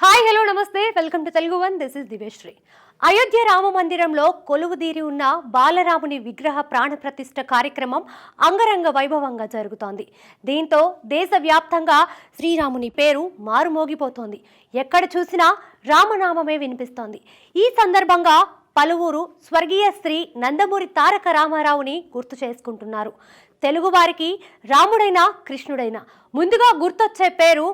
Hi hello namaste. Welcome to Telugu one this is Diveshri Ayodhya Rama మందిరంలో కొలువుదీరి ఉన్న బాలరాముని విగ్రహ ప్రాణప్రతిష్ఠ కార్యక్రమం అంగరంగ వైభవంగా జరుగుతోంది. దీంతో దేశవ్యాప్తంగా శ్రీరాముని పేరు మారుమోగిపోతోంది. ఎక్కడ చూసినా రామనామమే వినిపిస్తోంది. ఈ సందర్భంగా పలువురు స్వర్గీయ శ్రీ నందమూరి తారక రామారావుని గుర్తు చేసుకుంటున్నారు. తెలుగువారికి రాముడైనా కృష్ణుడైనా. ముందుగా గుర్తొచ్చే పేరు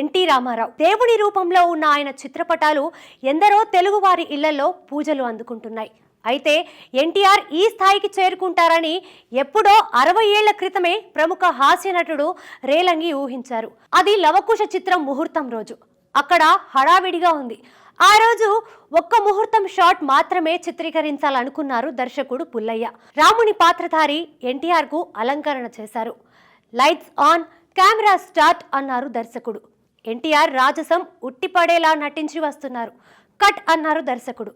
ఎన్టీ రామారావు. దేవుడి రూపంలో ఉన్న ఆయన చిత్రపటాలు ఎందరో తెలుగువారి ఇళ్ళలో పూజలు అందుకుంటున్నాయి. అయితే ఎన్టీఆర్ ఈ స్థాయికి చేరుకుంటారని ఎప్పుడో అరవై ఏళ్ళ క్రితమే ప్రముఖ హాస్య నటుడు రేలంగి ఊహించారు. అది లవకుశ చిత్రం ముహూర్తం రోజు. అక్కడ హడావిడిగా ఉంది. ఆ రోజు ఒక్క ముహూర్తం షాట్ మాత్రమే చిత్రీకరించాలనుకున్నారు దర్శకుడు పుల్లయ్య. రాముని పాత్రధారి ఎన్టీఆర్కు అలంకరణ చేశారు. లైట్స్ ఆన్ కెమెరా స్టార్ట్ అన్నారు దర్శకుడు. ఎన్టీఆర్ రాజసం ఉట్టిపడేలా నటించి వస్తున్నారు. కట్ అన్నారు దర్శకుడు.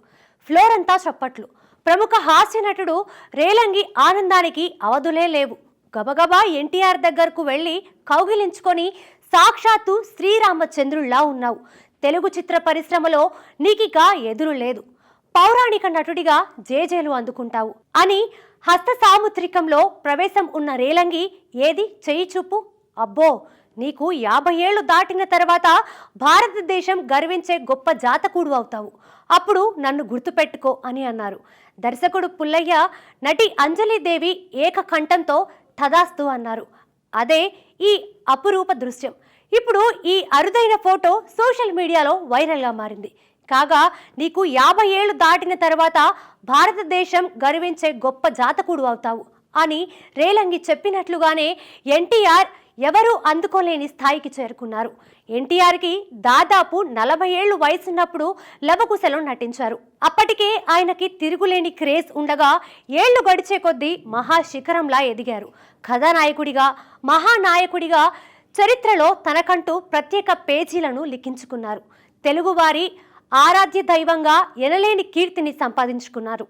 ఫ్లోర్ అంతా చప్పట్లు. ప్రముఖ హాస్య నటుడు రేలంగి ఆనందానికి అవధులే లేవు. గబగబా ఎన్టీఆర్ దగ్గరకు వెళ్ళి కౌగిలించుకొని సాక్షాత్తు శ్రీరామచంద్రుల్లా ఉన్నావు. తెలుగు చిత్ర పరిశ్రమలో నీకిక ఎదురు లేదు. పౌరాణిక నటుడిగా జేజేలు అందుకుంటావు. అని హస్త సాముద్రికంలో ప్రవేశం ఉన్న రేలంగి ఏది? చేయి చూపు. అబ్బో నీకు యాభై ఏళ్ళు దాటిన తర్వాత భారతదేశం గర్వించే గొప్ప జాతకుడు అవుతావు. అప్పుడు నన్ను గుర్తుపెట్టుకో అని అన్నారు. దర్శకుడు పుల్లయ్య నటి అంజలిదేవి ఏకకంఠంతో తదాస్తు అన్నారు. అదే ఈ అపురూప దృశ్యం. ఇప్పుడు ఈ అరుదైన ఫోటో సోషల్ మీడియాలో వైరల్గా మారింది. కాగా నీకు యాభై ఏళ్ళు దాటిన తర్వాత భారతదేశం గర్వించే గొప్ప జాతకుడు అవుతావు అని రేలంగి చెప్పినట్లుగానే ఎన్టీఆర్ ఎవరూ అందుకోలేని స్థాయికి చేరుకున్నారు. ఎన్టీఆర్కి దాదాపు నలభై ఏళ్ళు వయసున్నప్పుడు లవకుశలో నటించారు. అప్పటికే ఆయనకి తిరుగులేని క్రేజ్ ఉండగా ఏళ్ళు గడిచే కొద్దీ మహాశిఖరంలా ఎదిగారు. కథానాయకుడిగా మహానాయకుడిగా చరిత్రలో తనకంటూ ప్రత్యేక పేజీలను లిఖించుకున్నారు. తెలుగువారి ఆరాధ్య దైవంగా ఎనలేని కీర్తిని సంపాదించుకున్నారు.